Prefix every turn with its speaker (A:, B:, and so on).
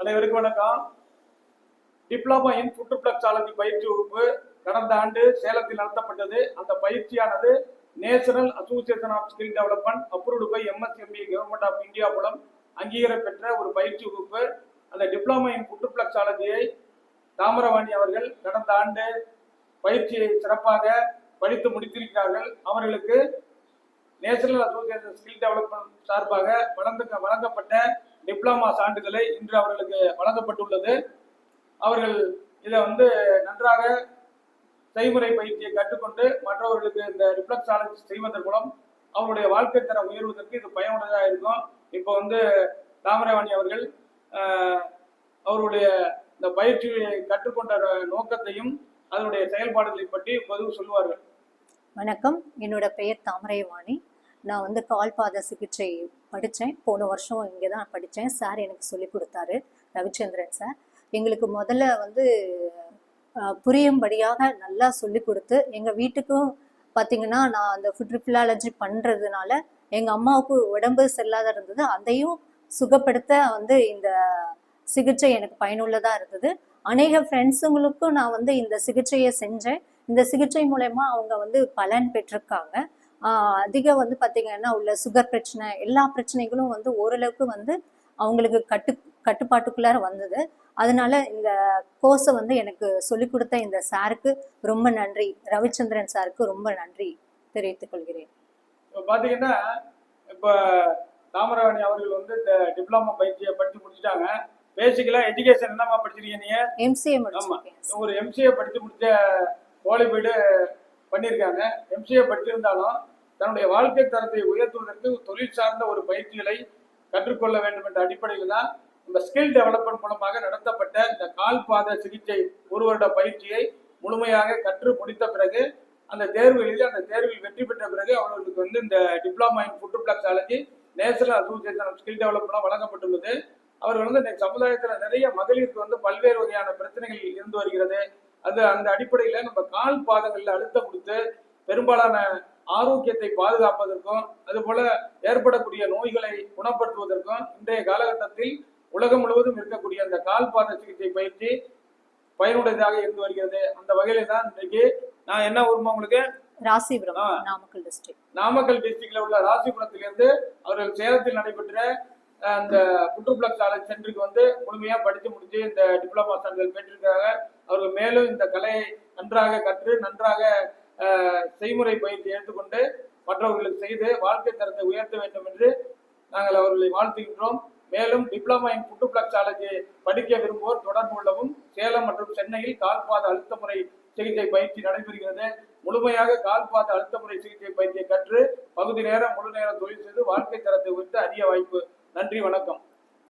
A: அனைவருக்கும் வணக்கம். Diploma in புற்றுப்ளக்ஸாலஜி பயிற்சி வகுப்பு கடந்த ஆண்டு சேலத்தில் நடத்தப்பட்டது. அந்த பயிற்சியானது national association of skill development approved by MSME government of India மூலம் அங்கீகாரம் பெற்ற ஒரு பயிற்சி வகுப்பு. அந்த டிப்ளமா இன் புற்றுப்ளக்ஸாலஜியை தாமரவாணி அவர்கள் கடந்த ஆண்டு பயிற்சியை சிறப்பாக படித்து முடித்திருக்கிறார்கள். அவர்களுக்கு நேஷனல் அசோசியேஷன் ஸ்கில் டெவலப்மெண்ட் சார்பாக வழங்க வழங்கப்பட்ட டிப்ளமா சான்றிதழை இன்று அவர்களுக்கு வழங்கப்பட்டுள்ளது. அவர்கள் இதை வந்து நன்றாக செய்முறை பயிற்சியை கற்றுக்கொண்டு மற்றவர்களுக்கு இந்த ரிஃப்ளெக்ஸாலஜி செய்வதன் மூலம் அவருடைய வாழ்க்கை தரம் உயர்வதற்கு இது பயனுள்ளதாக இருக்கும். இப்போ வந்து தாமரவாணி அவர்கள் அவருடைய இந்த பயிற்சியை கற்றுக்கொண்ட நோக்கத்தையும் அதனுடைய செயல்பாடுகளை பற்றி பொதுவு சொல்லுவார்கள்.
B: வணக்கம். என்னோட பெயர் தாமரைவாணி. நான் வந்து கால்பாத சிகிச்சை படித்தேன். போன வருஷம் இங்கே தான் படித்தேன். சார் எனக்கு சொல்லி கொடுத்தாரு ரவிச்சந்திரன் சார். எங்களுக்கு முதல்ல வந்து புரியும்படியாக நல்லா சொல்லி கொடுத்து எங்கள் வீட்டுக்கும் பார்த்தீங்கன்னா நான் அந்த ஃபுட் ரிஃபிலாலஜி பண்ணுறதுனால எங்கள் அம்மாவுக்கு உடம்பு சரியில்லாத இருந்தது. அதையும் சுகப்படுத்த வந்து இந்த சிகிச்சை எனக்கு பயனுள்ளதாக இருந்தது. அநேக ஃப்ரெண்ட்ஸுங்களுக்கும் நான் வந்து இந்த சிகிச்சையை செஞ்சேன். இந்த சிகிச்சை மூலயமா அவங்க வந்து பலன் பெற்றிருக்காங்க. ஆஹ் அதிக வந்து பார்த்தீங்கன்னா உள்ள சுகர் பிரச்சனை எல்லா பிரச்சனைகளும் வந்து ஓரளவுக்கு வந்து அவங்களுக்கு கட்டு கட்டுப்பாட்டுக்குள்ளார வந்தது. அதனால இந்த கோர்ஸை வந்து எனக்கு சொல்லிக் கொடுத்த இந்த சாருக்கு ரொம்ப நன்றி. ரவிச்சந்திரன் சாருக்கு ரொம்ப நன்றி தெரிவித்துக் கொள்கிறேன்.
A: இப்போ பார்த்தீங்கன்னா இப்போ தாமரவாணி அவர்கள் வந்து இந்த டிப்ளமா பயிற்சியை படித்து முடிச்சிட்டாங்க. பேசிக்கலாக எஜுகேஷன் என்னம்மா படிச்சிருக்கீங்க நீங்க?
B: எம்சிஏ
A: ஒரு எம்சிஏ படித்து முடிச்ச குவாலிஃபைடு பண்ணியிருக்காங்க. எம்சிஏ படித்திருந்தாலும் தன்னுடைய வாழ்க்கை தரத்தை உயர்த்துவதற்கு தொழில் சார்ந்த ஒரு பயிற்சிகளை கற்றுக்கொள்ள வேண்டும் என்ற அடிப்படையில் தான் இந்த ஸ்கில் டெவலப்மெண்ட் மூலமாக நடத்தப்பட்ட இந்த கால் பாத சிகிச்சை ஒரு வருட பயிற்சியை முழுமையாக கற்று முடித்த பிறகு அந்த தேர்வு எழுதி அந்த தேர்வில் வெற்றி பெற்ற பிறகு அவர்களுக்கு வந்து இந்த diploma in foot reflexology national association of skill டெவலப்மெண்ட்லாம் வழங்கப்பட்டுள்ளது. அவர்கள் வந்து இன்னைக்கு சமுதாயத்தில் நிறைய மகளிருக்கு வந்து பல்வேறு வகையான பிரச்சனைகள் இருந்து வருகிறது. அது அந்த அடிப்படையில் நம்ம கால் பாதங்களில் அழுத்தம் கொடுத்து பெரும்பாலான ஆரோக்கியத்தை பாதுகாப்பதற்கும் அதுபோல ஏற்படக்கூடிய நோய்களை குணப்படுத்துவதற்கும் இன்றைய காலகட்டத்தில் உலகம் முழுவதும் இருக்கக்கூடிய அந்த கால் பாத சிகிச்சை பயிற்சி பயனுடையதாக இருந்து வருகிறது. அந்த வகையில தான் இன்றைக்கு நான் என்ன ஊர்மா உங்களுக்கு?
B: ராசிபுரம். நாமக்கல் டிஸ்ட்ரிக்ட்
A: நாமக்கல் டிஸ்ட்ரிக்ட்ல உள்ள ராசிபுரத்திலிருந்து அவர்கள் சேலத்தில் நடைபெற்ற அந்த புற்றுப்ளக்ஸ் ஆலஜி சென்டருக்கு வந்து முழுமையா படித்து முடிச்சு இந்த டிப்ளமா சான்றிதழ் பெற்றிருக்காங்க அவர்கள் மேலும் இந்த கலையை நன்றாக கற்று நன்றாக செய்முறை பயிற்சி எடுத்துக்கொண்டு மற்றவர்களுக்கு செய்து வாழ்க்கை தரத்தை உயர்த்த வேண்டும் என்று நாங்கள் அவர்களை வாழ்த்துகின்றோம். மேலும் டிப்ளமா இன் புற்றுப்ளக்ஸாலஜி படிக்க விரும்புவோர் தொடர்பு கொள்ளவும். சேலம் மற்றும் சென்னையில் கால்பாத அழுத்த முறை சிகிச்சை பயிற்சி நடைபெறுகிறது. முழுமையாக கால்பாத அழுத்த முறை சிகிச்சை பயிற்சியை கற்று பகுதி நேரம் முழு நேரம் தொழில் செய்து வாழ்க்கை தரத்தை உயர்த்த அரிய வாய்ப்பு. நன்றி வணக்கம்.